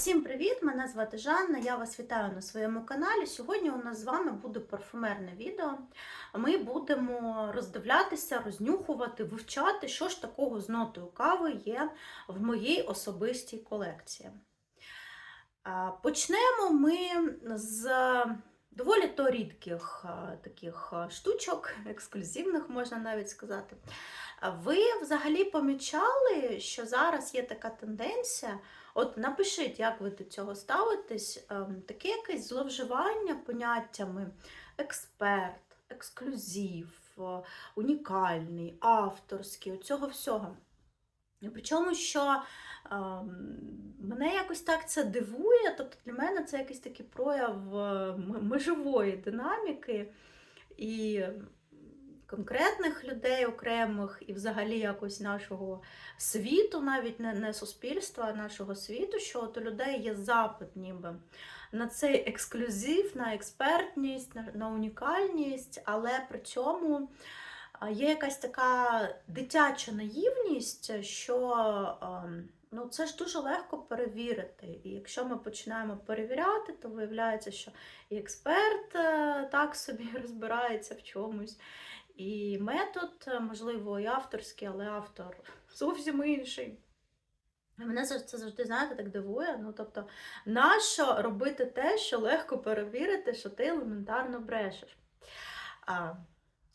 Всім привіт! Мене звати Жанна. Я вас вітаю на своєму каналі. Сьогодні у нас з вами буде парфумерне відео. Ми будемо роздивлятися, рознюхувати, вивчати, що ж такого з нотою кави є в моїй особистій колекції. Почнемо ми з доволі то рідких таких штучок, ексклюзивних, можна навіть сказати. Ви взагалі помічали, що зараз є така тенденція? От напишіть, як ви до цього ставитесь, Ем, таке якесь зловживання поняттями експерт, ексклюзив, е, унікальний, авторський, оцього всього. Причому, що ем, мене якось так це дивує, тобто для мене це якийсь такий прояв е, межової динаміки і конкретних людей окремих, і взагалі якось нашого світу, навіть не, не суспільства, а нашого світу, що от у людей є запит ніби на цей ексклюзив, на експертність, на, на унікальність, але при цьому є якась така дитяча наївність, що ну, це ж дуже легко перевірити. І якщо ми починаємо перевіряти, то виявляється, що і експерт е, так собі розбирається в чомусь. І метод, е, можливо, і авторський, але автор зовсім інший. Мене це завжди, знаєте, так дивує. Ну, тобто, нащо робити те, що легко перевірити, що ти елементарно брешеш? А,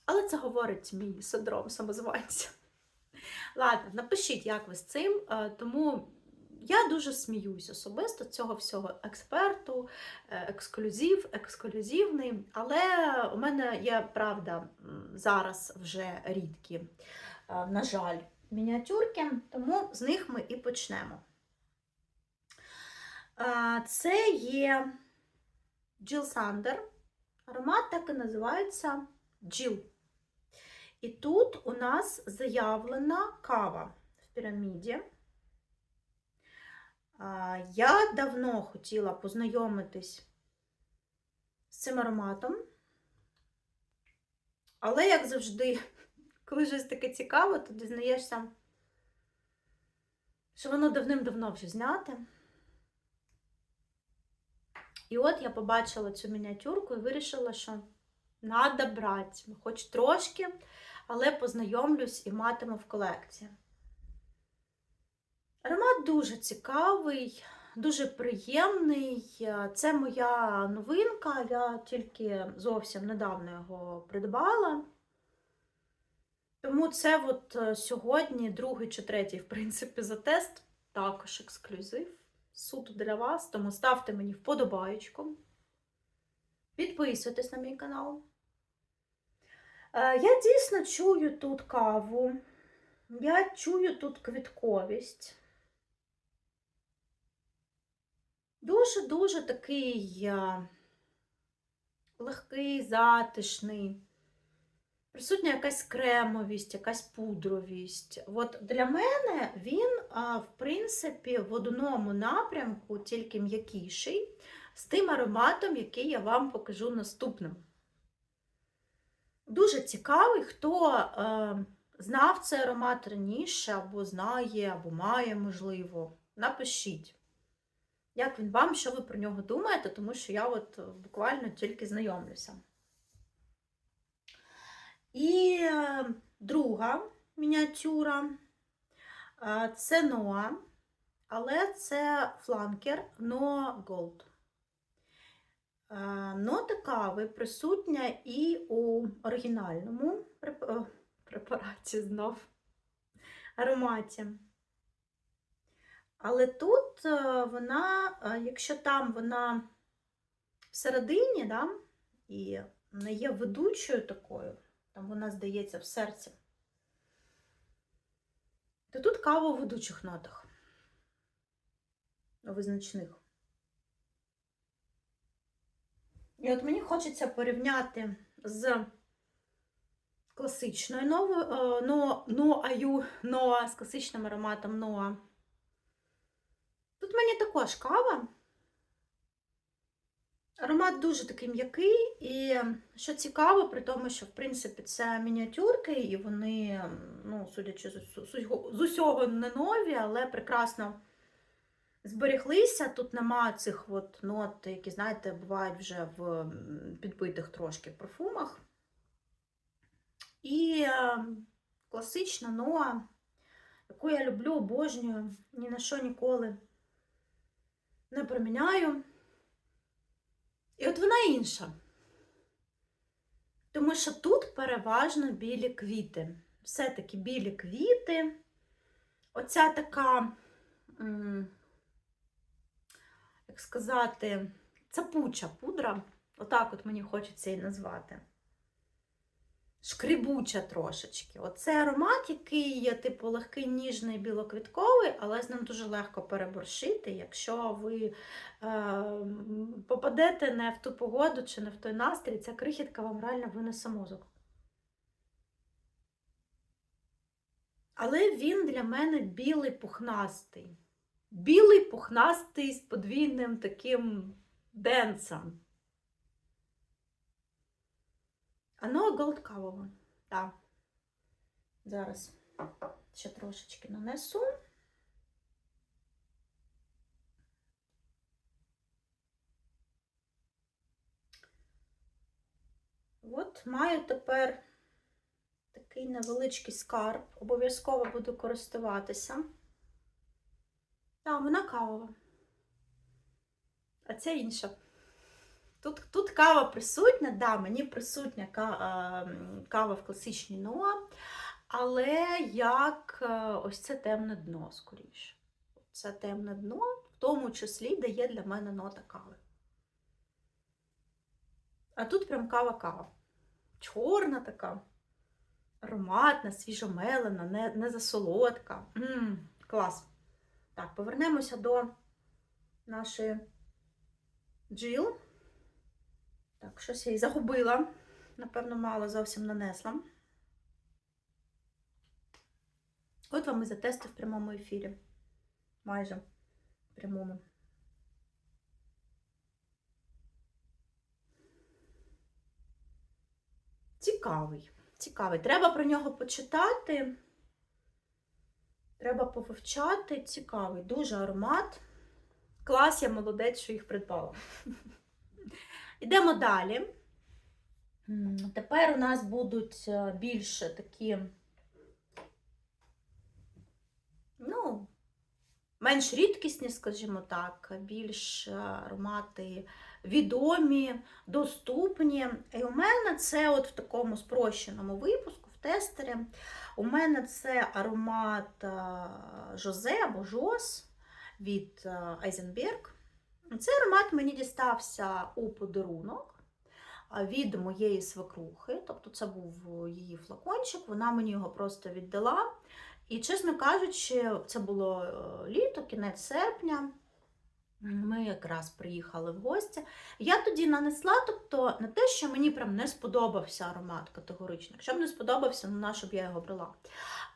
але це говорить мій синдром самозванця. Ладно, напишіть, як ви з цим. Е, Тому я дуже сміюсь особисто цього всього експерту, е, ексклюзив, ексклюзивний. Але у мене є правда зараз вже рідкі, е, на жаль, мініатюрки, тому з них ми і почнемо. Е, Це є Jill Sander. Аромат так і називається Jill. І тут у нас заявлена кава в піраміді. Я давно хотіла познайомитись з цим ароматом. Але, як завжди, коли щось таке цікаве, то дізнаєшся, що воно давним-давно вже зняте. І от я побачила цю мініатюрку і вирішила, що треба брати, хоч трошки, але познайомлюсь і матиму в колекції. Аромат дуже цікавий, дуже приємний. Це моя новинка, я тільки зовсім недавно його придбала. Тому це от е, сьогодні другий чи третій, в принципі, за тест, також ексклюзив. Суто для вас, тому ставте мені вподобаєчку. Підписуйтесь на мій канал. Е, Я дійсно чую тут каву, я чую тут квітковість. Дуже-дуже такий е, легкий, затишний. Присутня якась кремовість, якась пудровість. От для мене він, в принципі, в одному напрямку, тільки м'якіший, з тим ароматом, який я вам покажу наступним. Дуже цікавий, хто е, знав цей аромат раніше, або знає, або має, можливо. Напишіть, як він вам, що ви про нього думаєте, тому що я от буквально тільки знайомлюся. І е, друга мініатюра е, це Ноа, але це фланкер Gold. Е, Нота кави присутня і у оригінальному е, препараті знов ароматі. Але тут е, вона, е, якщо там вона всередині, да, і не є ведучою такою, там вона, здається, в серці, то тут кава у ведучих нотах, визначних. І от мені хочеться порівняти з класичною новою, е, но, Ноаю, Ноа, з класичним ароматом Ноа. Тут мені також кава. Аромат дуже такий м'який, і що цікаво, при тому, що в принципі це мініатюрки, і вони, ну, судячи з усього, не нові, але прекрасно зберіглися. Тут нема цих от нот, які, знаєте, бувають вже в підбитих трошки парфумах. І е, класична Ноа, яку я люблю, обожнюю, ні на що ніколи не проміняю. І от вона інша. Тому що тут переважно білі квіти. Все-таки білі квіти. Оця така, як сказати, цапуча пудра. Отак от мені хочеться її назвати. Шкрібуча трошечки. Оце аромат, який є, типу, легкий, ніжний, білоквітковий, але з ним дуже легко переборщити, якщо ви е, попадете не в ту погоду чи не в той настрій, ця крихітка вам реально винесе мозок. Але він для мене білий пухнастий. Білий пухнастий з подвійним таким денсом. Ано голд кавово. Так. Зараз ще трошечки нанесу. От маю тепер такий невеличкий скарб. Обов'язково буду користуватися. Так, вона кавова. А це інша. Тут тут кава присутня, да, мені присутня кава в класичній Ноа, але як е, ось це темне дно, скоріше. Це темне дно, в тому числі дає для мене нота кави. А тут прям кава-кава. Чорна така, ароматна, свіжомелена, не, не засолодка. Ммм, клас. Так, повернемося до нашої джил. Так, щось я її загубила. Напевно, мало зовсім нанесла. От вам і затести в прямому ефірі. Майже в прямому. Цікавий. Цікавий. Треба про нього почитати. Треба повивчати. Цікавий. Дуже аромат. Клас, я молодець, що їх придбала. Йдемо далі. Тепер у нас будуть е, більше такі, ну, менш рідкісні, скажімо так, більш аромати відомі, доступні. І у мене це от в такому спрощеному випуску, в тестері. У мене це аромат е, Жозе або Жос від Айзенберг. Цей аромат мені дістався у подарунок від моєї свекрухи, тобто це був її флакончик, вона мені його просто віддала. І, чесно кажучи, це було е, літо, кінець серпня. Ми якраз приїхали в гості. Я тоді нанесла, тобто не те, що мені прям не сподобався аромат категорично. Якщо б не сподобався, ну на щоб я його брала.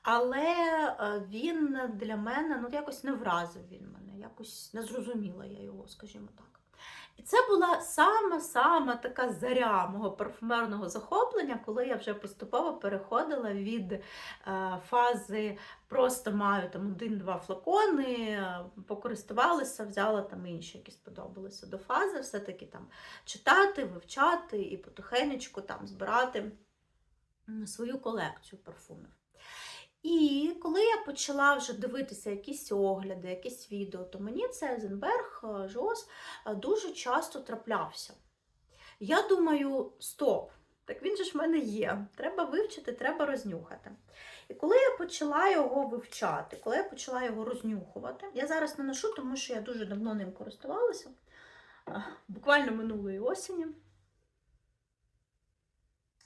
Але е, він для мене ну, якось не вразив він мене, якось не зрозуміла я його, скажімо так. І це була сама-сама така заря мого парфумерного захоплення, коли я вже поступово переходила від е, фази просто маю там один-два флакони, е, покористувалася, взяла там інші, які сподобалися до фази, все-таки там читати, вивчати і потихенечку там збирати свою колекцію парфумів. І коли я почала вже дивитися якісь огляди, якісь відео, то мені цей Езенберг Жос дуже часто траплявся. Я думаю, стоп, так він же ж в мене є. Треба вивчити, треба рознюхати. І коли я почала його вивчати, коли я почала його рознюхувати, я зараз не ношу, тому що я дуже давно ним користувалася, буквально минулої осені.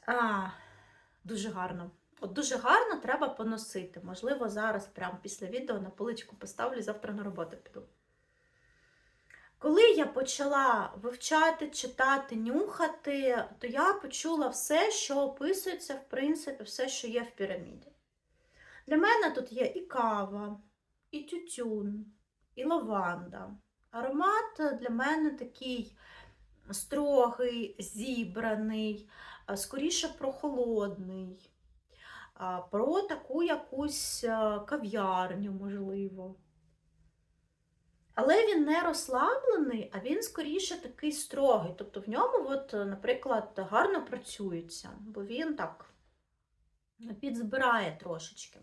А, Дуже гарно. От дуже гарно треба поносити. Можливо, зараз, прямо після відео, на поличку поставлю, завтра на роботу піду. Коли я почала вивчати, читати, нюхати, то я почула все, що описується, в принципі, все, що є в піраміді. Для мене тут є і кава, і тютюн, і лаванда. Аромат для мене такий строгий, зібраний, скоріше прохолодний про таку якусь кав'ярню, можливо. Але він не розслаблений, а він скоріше такий строгий. Тобто в ньому, от, наприклад, гарно працюється, бо він так підзбирає трошечки.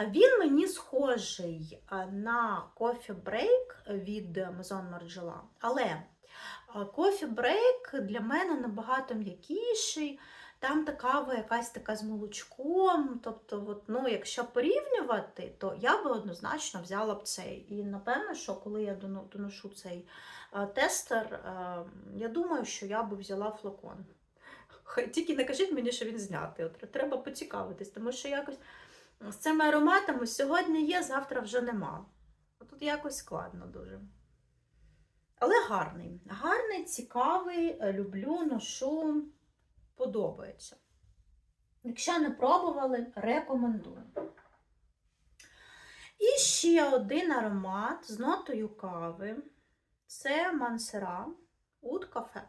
Він мені схожий на Coffee Break від Maison Margiela, але Coffee Break для мене набагато м'якіший. Там та кава якась така з молочком. Тобто, от, ну, якщо порівнювати, то я би однозначно взяла б цей. І напевно, що коли я доношу цей тестер, я думаю, що я би взяла флакон. Хай Тільки не кажіть мені, що він знятий. От, треба поцікавитись, тому що якось з цими ароматами сьогодні є, завтра вже нема. Тут якось складно дуже. Але гарний. Гарний, цікавий, люблю, ношу, подобається. Якщо не пробували, рекомендую. І ще один аромат з нотою кави. Це Мансера Уд кафе.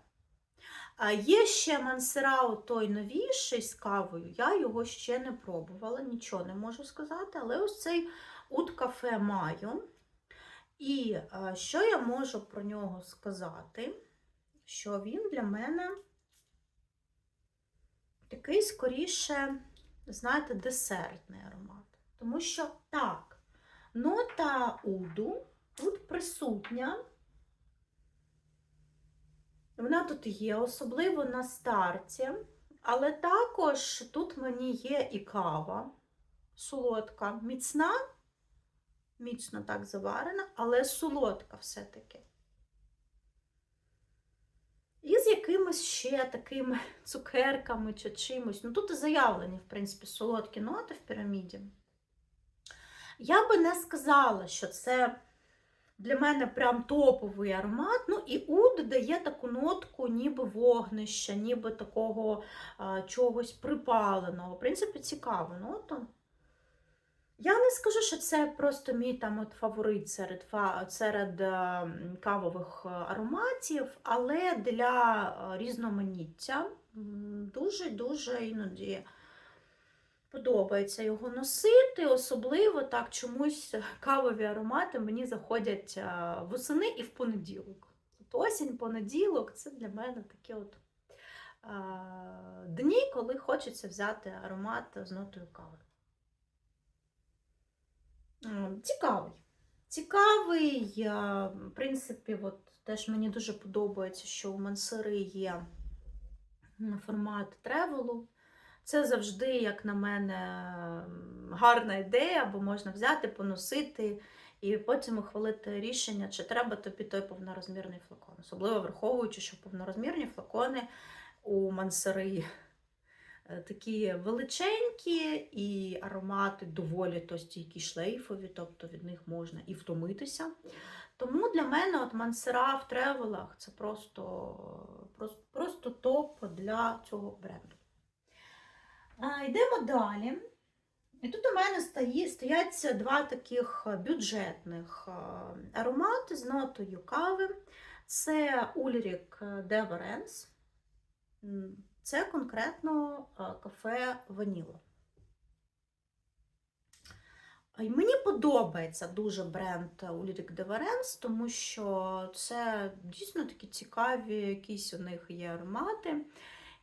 А є ще Мансера той новіший з кавою. Я його ще не пробувала, нічого не можу сказати, але ось цей Уд кафе маю. І е, що я можу про нього сказати? Що він для мене такий скоріше, знаєте, десертний аромат. Тому що так, нота уду тут присутня. Вона тут є, особливо на старті, але також тут мені є і кава солодка, міцна, міцно так заварена, але солодка все-таки. І з якимись ще такими цукерками чи чимось. Ну, тут і заявлені, в принципі, солодкі ноти в піраміді. Я би не сказала, що це для мене прям топовий аромат. Ну і уд дає таку нотку, ніби вогнища, ніби такого а, чогось припаленого. В принципі, цікава нота. Я не скажу, що це просто мій там от фаворит серед, серед е, кавових е, ароматів, але для е, різноманіття дуже-дуже іноді подобається його носити. Особливо так чомусь кавові аромати мені заходять восени і в понеділок. От осінь, понеділок це для мене такі от дні, коли хочеться взяти аромат з нотою кави. Цікавий. Цікавий, в принципі, от теж мені дуже подобається, що у Мансери є формат тревелу. Це завжди, як на мене, гарна ідея, бо можна взяти, поносити і потім ухвалити рішення, чи треба тобі той повнорозмірний флакон. Особливо враховуючи, що повнорозмірні флакони у Мансери такі величенькі, і аромати доволі то шлейфові, тобто від них можна і втомитися. Тому для мене от Мансера в тревелах це просто, просто, просто топ для цього бренду. А, йдемо далі. І тут у мене стоять два таких бюджетних аромати з нотою кави. Це Ульрік Деверенс. Це конкретно кафе Ваніла. І мені подобається дуже бренд Ulrich Deverens, тому що це дійсно такі цікаві, якісь у них є аромати.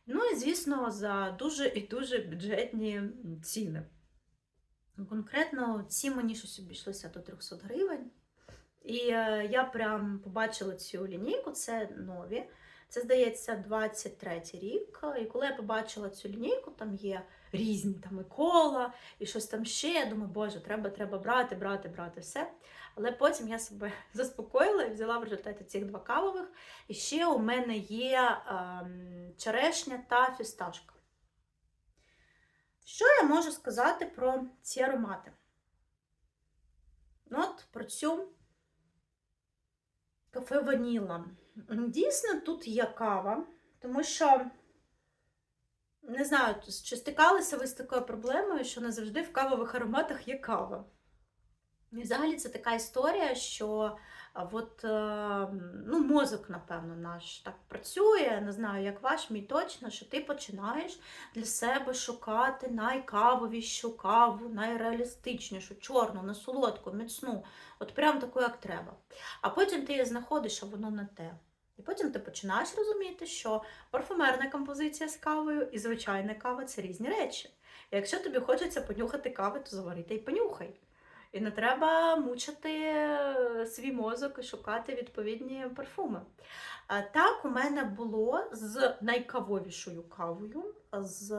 Ну і, звісно, за дуже і дуже бюджетні ціни. Конкретно ці мені щось обійшлося до 300 гривень. І е, я прям побачила цю лінійку, це нові. Це, здається, 23 рік. І коли я побачила цю лінійку, там є різні там і кола, і щось там ще. Я думаю, боже, треба, треба брати, брати, брати все. Але потім я себе заспокоїла і взяла в результаті цих два кавових. І ще у мене є ем, черешня та фісташка. Що я можу сказати про ці аромати? Ну, От про цю кафе Ваніла. Дійсно, тут є кава, тому що, не знаю, чи стикалися ви з такою проблемою, що не завжди в кавових ароматах є кава. І взагалі це така історія, що от е, ну, мозок, напевно, наш так працює. Не знаю, як ваш, мій точно, що ти починаєш для себе шукати найкавовішу каву, найреалістичнішу, чорну, несолодку, міцну, от прям таку, як треба. А потім ти її знаходиш, а воно не те. І потім ти починаєш розуміти, що парфумерна композиція з кавою і звичайна кава це різні речі. І якщо тобі хочеться понюхати кави, то заварити і понюхай. І не треба мучити свій мозок і шукати відповідні парфуми. Так, у мене було з найкавовішою кавою, з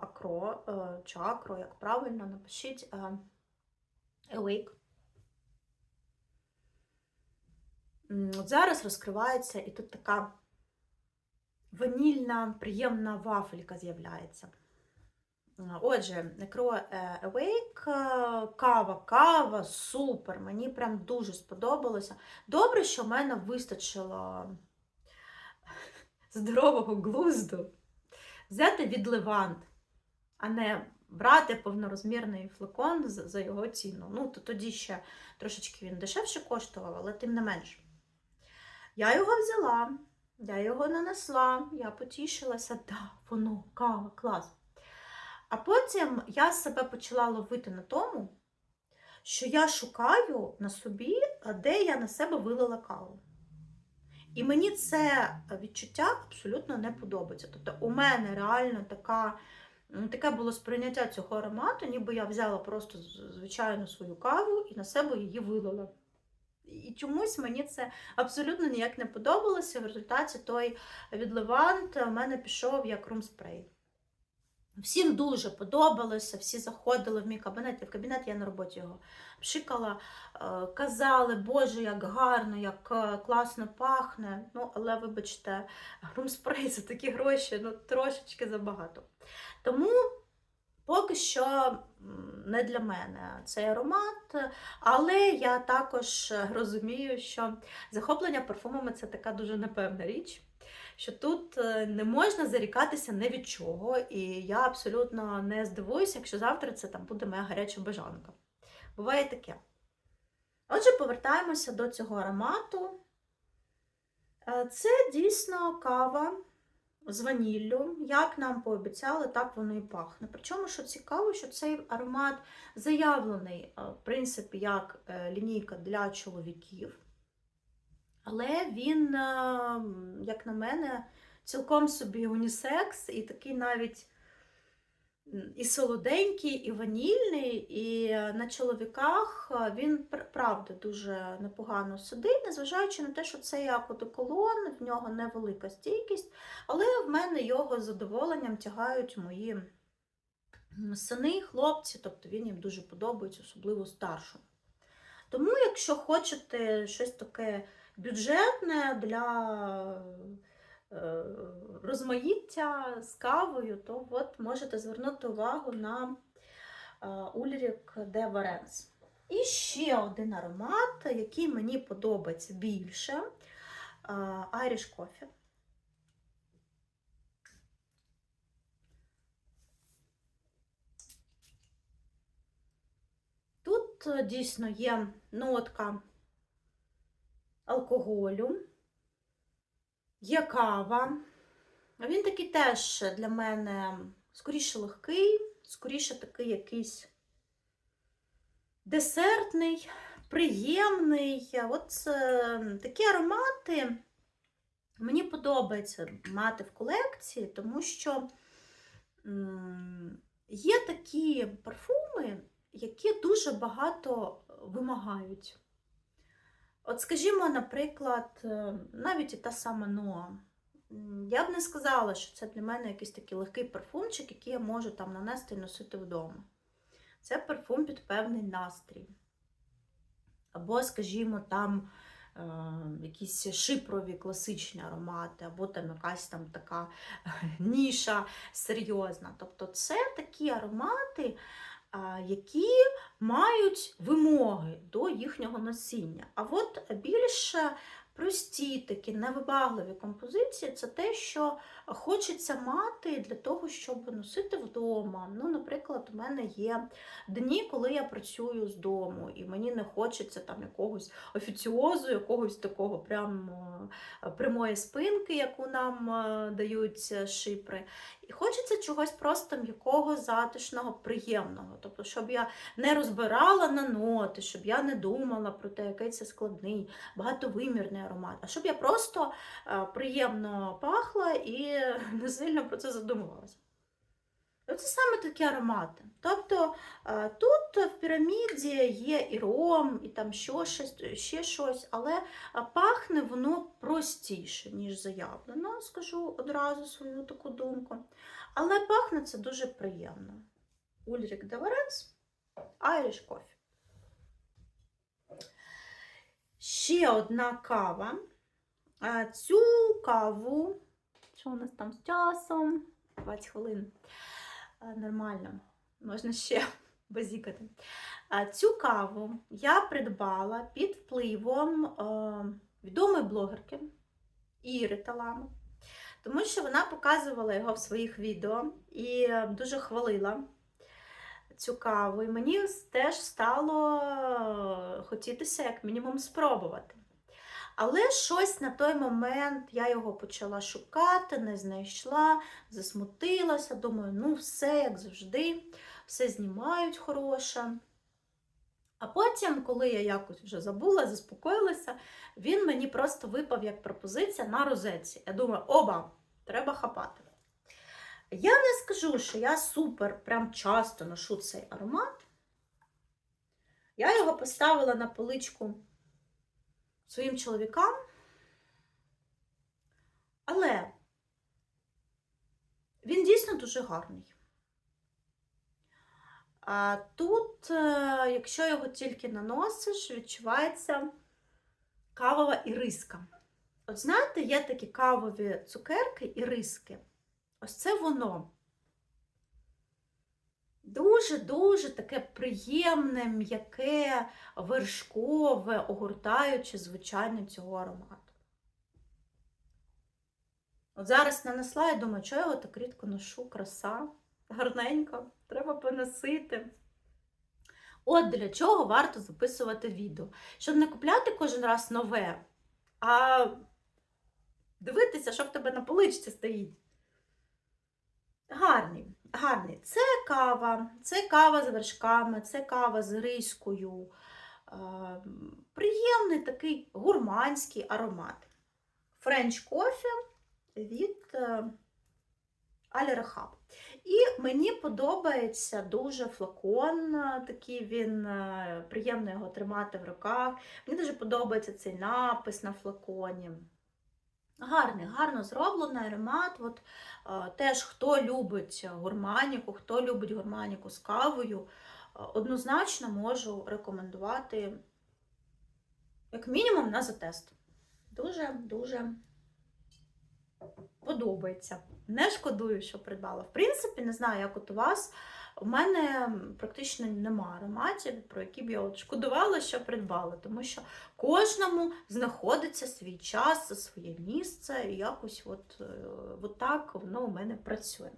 акро е, чи акро, як правильно, напишіть е, Awake. М, От зараз розкривається і тут така ванільна, приємна вафелька з'являється. Отже, Necro е, Awake, е, кава, кава, супер. Мені прям дуже сподобалося. Добре, що в мене вистачило здорового глузду взяти від Левант, а не брати повнорозмірний флакон за його ціну. Ну, то тоді ще трошечки він дешевше коштував, але тим не менш. Я його взяла, я його нанесла, я потішилася, да, воно, кава, клас. А потім я себе почала ловити на тому, що я шукаю на собі, де я на себе вилила каву. І мені це відчуття абсолютно не подобається. Тобто, у мене реально така, таке було сприйняття цього аромату, ніби я взяла просто звичайну свою каву і на себе її вилила. І чомусь мені це абсолютно ніяк не подобалося. В результаті той від Левант у мене пішов як румспрей. Всім дуже подобалося, всі заходили в мій кабінет. Я в кабінет я на роботі його пшикала, е, казали, Боже, як гарно, як е, класно пахне. Ну, але вибачте, румспрей за такі гроші ну, трошечки забагато. Тому поки що не для мене цей аромат, але я також розумію, що захоплення парфумами це така дуже непевна річ що тут е, не можна зарікатися не від чого, і я абсолютно не здивуюся, якщо завтра це там буде моя гаряча бажанка. Буває таке. Отже, повертаємося до цього аромату. Е, Це дійсно кава з ваніллю. Як нам пообіцяли, так воно і пахне. Причому, що цікаво, що цей аромат заявлений, е, в принципі, як е, лінійка для чоловіків. Але він, е, як на мене, цілком собі унісекс, і такий навіть і солоденький, і ванільний, і на чоловіках е, він правда дуже непогано сидить, незважаючи на те, що це як одеколон, в нього невелика стійкість, але в мене його з задоволенням тягають мої сини, хлопці, тобто він їм дуже подобається, особливо старшому. Тому, якщо хочете щось таке бюджетне для е, розмаїття з кавою, то от можете звернути увагу на Ульрік де Варенс. І ще один аромат, який мені подобається більше е, Irish Coffee. Тут е, дійсно є нотка алкоголю, є кава. Він такий теж для мене скоріше легкий, скоріше такий якийсь десертний, приємний. От е, такі аромати мені подобається мати в колекції, тому що є такі парфуми, які дуже багато вимагають. От, скажімо, наприклад, е, навіть і та сама Ноа. Я б не сказала, що це для мене якийсь такий легкий парфумчик, який я можу там нанести і носити вдома. Це парфум під певний настрій. Або, скажімо, там е, якісь шипрові класичні аромати, або там якась там така ніша серйозна. Тобто це такі аромати, які мають вимоги до їхнього носіння. А от більш прості такі невибагливі композиції це те, що хочеться мати для того, щоб носити вдома. Ну, Наприклад, у мене є дні, коли я працюю з дому, і мені не хочеться там якогось офіціозу, якогось такого прямо е, прямої спинки, яку нам е, дають е, шипри. І хочеться чогось просто м'якого, затишного, приємного. Тобто, щоб я не розбирала на ноти, щоб я не думала про те, який це складний, багатовимірний аромат, а щоб я просто е, приємно пахла і не сильно про це задумувалася. Це саме такі аромати. Тобто е, тут в піраміді є і ром, і там щось, ще щось, але е, пахне воно простіше, ніж заявлено, скажу одразу свою таку думку. Але пахне це дуже приємно. Ульрік Деваренс, Irish Coffee. Ще одна кава. Е, Цю каву, що у нас там з часом? 20 хвилин. Нормально, можна ще базікати. Цю каву я придбала під впливом відомої блогерки Іри Талами, тому що вона показувала його в своїх відео і е, дуже хвалила цю каву. І мені теж стало е, хотітися як мінімум спробувати. Але щось на той момент я його почала шукати, не знайшла, засмутилася. Думаю, ну все, як завжди, все знімають хороше. А потім, коли я якось вже забула, заспокоїлася, він мені просто випав як пропозиція на розетці. Я думаю, оба, треба хапати. Я не скажу, що я супер прям часто ношу цей аромат. Я його поставила на поличку своїм чоловікам. Але він дійсно дуже гарний. А тут, е, якщо його тільки наносиш, відчувається кавова іриска. От знаєте, є такі кавові цукерки і риски. Ось це воно. Дуже-дуже таке приємне, м'яке, вершкове, огортаюче звучання цього аромату. От зараз нанесла і думаю, що я його так рідко ношу, краса, гарненько, треба поносити. От для чого варто записувати відео. Щоб не купляти кожен раз нове, а дивитися, що в тебе на поличці стоїть. Гарний, гарний. Це кава, це кава з вершками, це кава з рискою. Е, Приємний такий гурманський аромат. Френч кофе від Алі Рахаб. І мені подобається дуже флакон, е, такий він е, приємно його тримати в руках. Мені дуже подобається цей напис на флаконі. Гарний, гарно зроблений аромат. От, е, теж хто любить гурманіку, хто любить гурманіку з кавою, е, однозначно можу рекомендувати, як мінімум, на затест. Дуже-дуже подобається. Не шкодую, що придбала. В принципі, не знаю, як от у вас. У мене практично немає ароматів, про які б я от шкодувала, що придбала, тому що кожному знаходиться свій час, своє місце, і якось от, е, от так воно у мене працює.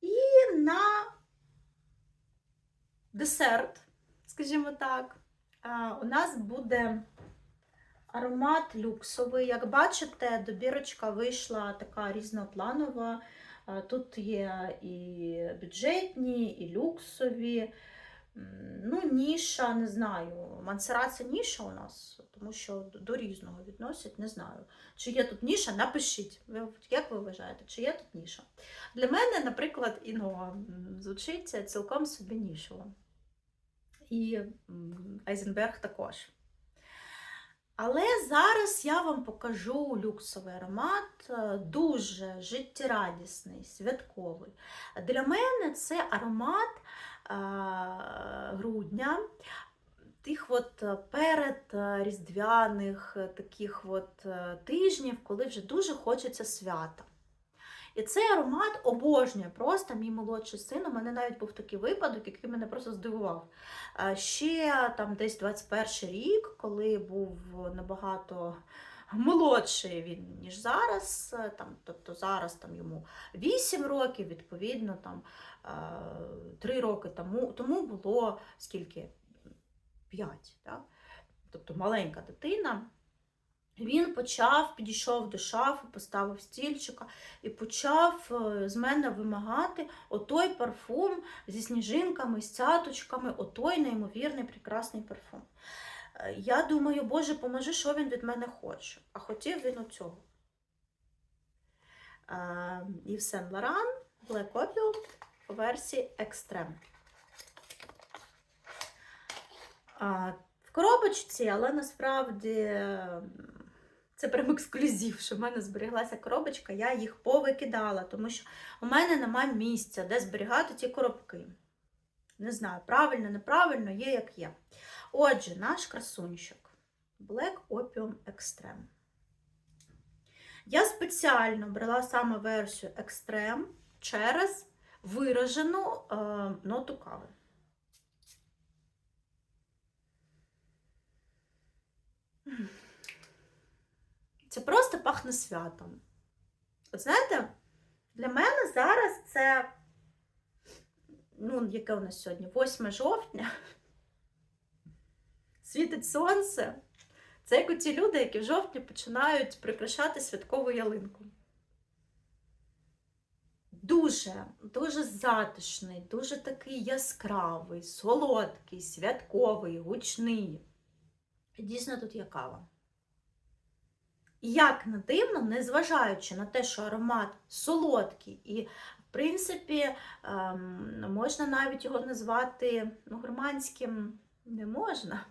І на десерт, скажімо так, у нас буде аромат люксовий. Як бачите, добірочка вийшла така різнопланова. Тут є і бюджетні, і люксові. Ну, ніша, не знаю. Мансера це ніша у нас, тому що до- різного відносять, не знаю. Чи є тут ніша, напишіть. Як ви вважаєте, чи є тут ніша? Для мене, наприклад, іно м, звучить цілком собі нішово. І Айзенберг також. Але зараз я вам покажу люксовий аромат, е, дуже життєрадісний, святковий. Для мене це аромат е, грудня, тих от е, перед різдвяних таких от тижнів, коли вже дуже хочеться свята. І цей аромат обожнює просто мій молодший син. У мене навіть був такий випадок, який мене просто здивував. Ще там десь 21 рік, коли був набагато молодший він, ніж зараз. Там, тобто зараз там йому 8 років, відповідно, там 3 роки тому, тому було скільки? 5. Так? Тобто маленька дитина. Він почав, підійшов до шафи, поставив стільчика і почав е, з мене вимагати отой парфум зі сніжинками, з цяточками, отой неймовірний прекрасний парфум. Е, Я думаю, Боже, поможи, що він від мене хоче. А хотів він оцього. Ів Сен Лоран, Black Opium у версії Extreme. В коробочці, але насправді м, це прям ексклюзив, що в мене зберіглася коробочка, я їх повикидала, тому що у мене немає місця, де зберігати ті коробки. Не знаю, правильно, неправильно, є як є. Отже, наш красунчик Black Opium Extreme. Я спеціально брала саме версію Extreme через виражену е, ноту кави. Це просто пахне святом. От знаєте, для мене зараз це, ну, яке у нас сьогодні? 8 жовтня. Світить сонце. Це як ті люди, які в жовтні починають прикрашати святкову ялинку. Дуже, дуже затишний, дуже такий яскравий, солодкий, святковий, гучний. Дійсно тут є кава. Як не дивно, незважаючи на те, що аромат солодкий, і, в принципі, ем, можна навіть його назвати ну, гурманським не можна.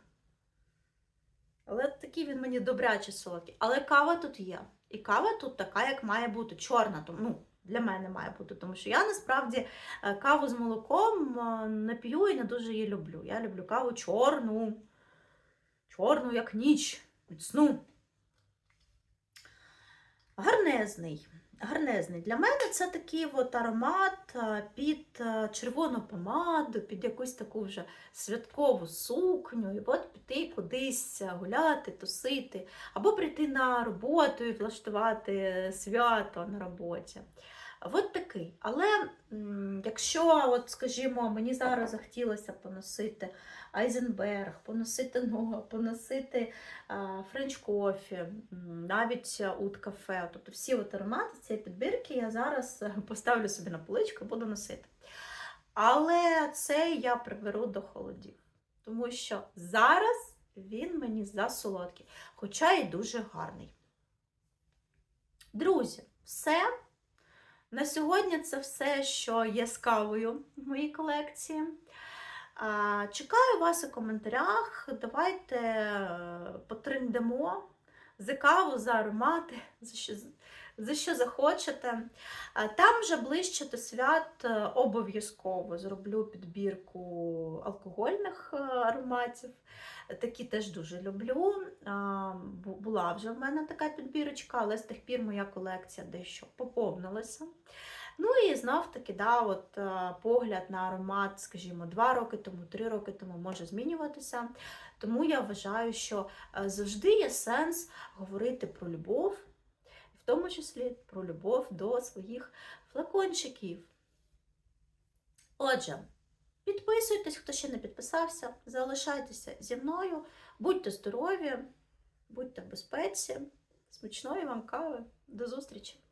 Але такий він мені добряче солодкий. Але кава тут є. І кава тут така, як має бути, чорна. Ну, для мене має бути, тому що я насправді е, каву з молоком е, не п'ю і не дуже її люблю. Я люблю каву чорну, чорну, як ніч, міцну. Гарнезний. Гарнезний. Для мене це такий от аромат під червону помаду, під якусь таку вже святкову сукню, і от піти кудись гуляти, тусити, або прийти на роботу і влаштувати свято на роботі. От такий. Але якщо, от, скажімо, мені зараз захотілося поносити Айзенберг, поносити Нога, поносити френч кофі, навіть ут кафе. Тобто всі от аромати цієї підбірки я зараз е, поставлю собі на поличку і буду носити. Але це я приберу до холодів. Тому що зараз він мені засолодкий, хоча і дуже гарний. Друзі, все. На сьогодні це все, що є з кавою в моїй колекції. Чекаю вас у коментарях. Давайте е, потриндемо за каву, за аромати, за що, за що захочете. Там вже ближче до свят е, обов'язково зроблю підбірку алкогольних е, ароматів. Такі теж дуже люблю. Була вже в мене така підбірочка, але з тих пір моя колекція дещо поповнилася. Ну і знов таки, да, от, е, погляд на аромат, скажімо, два роки тому, три роки тому може змінюватися. Тому я вважаю, що завжди є сенс говорити про любов, тому числі про любов до своїх флакончиків. Отже, підписуйтесь, хто ще не підписався, залишайтеся зі мною, будьте здорові, будьте в безпеці, смачної вам кави. До зустрічі!